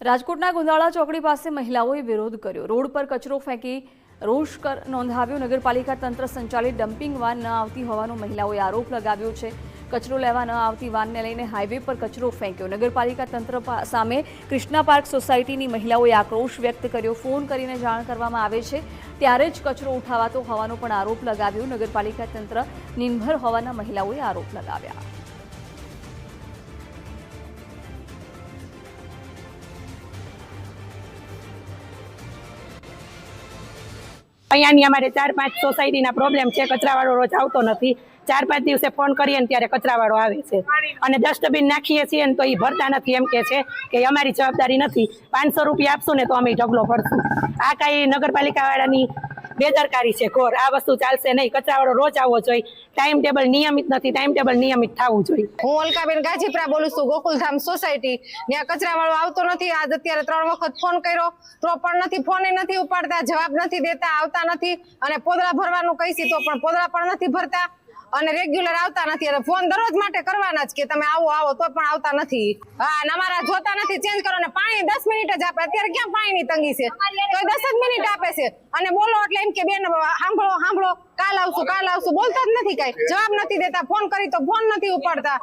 રાજકોટના ગુંદાળા ચોકડી પાસે મહિલાઓએ વિરોધ કર્યો. રોડ પર કચરો ફેંકી રોષ કર, નોંધાવ્યો. નગરપાલિકા તંત્ર સંચાલિત ડમ્પિંગ વાન ન આવતી હોવાનો મહિલાઓએ આરોપ લગાવ્યો છે. કચરો લેવા ન આવતી વાનને લઈને હાઈવે પર કચરો ફેંક્યો. નગરપાલિકા તંત્ર સામે કૃષ્ણા પાર્ક સોસાયટીની મહિલાઓએ આક્રોશ વ્યક્ત કર્યો. ફોન કરીને જાણ કરવામાં આવે છે. ત્યારે જ કચરો ઉઠાવાતો હોવાનો પણ આરોપ લગાવ્યો. નગરપાલિકા તંત્ર નિર્ભર હોવાના મહિલાઓએ આરોપ લગાવ્યા. અહીંયાની અમારે ચાર પાંચ સોસાયટીના પ્રોબ્લેમ છે, કચરાવાળો રોજ આવતો નથી. ચાર પાંચ દિવસે ફોન કરીએ ને ત્યારે કચરાવાળો આવે છે. અને ડસ્ટબિન નાખીએ છીએ ને તો એ ભરતા નથી, એમ કે છે કે અમારી જવાબદારી નથી. પાંચસો રૂપિયા આપશું ને તો અમે ઢગલો ભરશું. આ કાંઈ નગરપાલિકાવાળાની બેદરકારી છે, ઘોર. આ વસ્તુ ચાલશે નહીં. કચરાવાળો રોજ આવવો જોઈએ. ટાઈમ ટેબલ નિયમિત નથી. ટાઈમ ટેબલ નિયમિત થવું જોઈએ. હું અલકાબેન ગાજીપરા બોલું છું, ગોકુલધામ સોસાયટી. ત્યાં કચરાવાળો આવતો નથી. આજ અત્યારે ત્રણ વખત ફોન કર્યો. તો પણ નથી ફોને નથી ઉપાડતા, જવાબ નથી દેતા, આવતા નથી. અને પોદળા ભરવાનું કહીશી તો પણ પોદળા પણ નથી ભરતા. અને રેગ્યુલર આવતા નથી. એટલે ફોન દરરોજ માટે કરવાના જ કે તમે આવો આવો તો પણ આવતા નથી. હા અને અમારા જોતા નથી. ચેન્જ કરો ને પાણી દસ મિનિટ જ આપે. અત્યારે ક્યાં પાણીની તંગી છે? તો દસ જ મિનિટ આપે છે. અને બોલો એટલે એમ કે બેન સાંભળો સાંભળો. કાલ આવશું કાલ આવશું. બોલતા જ નથી કઈ. જવાબ નથી દેતા. ફોન કરી તો ફોન નથી ઉપાડતા.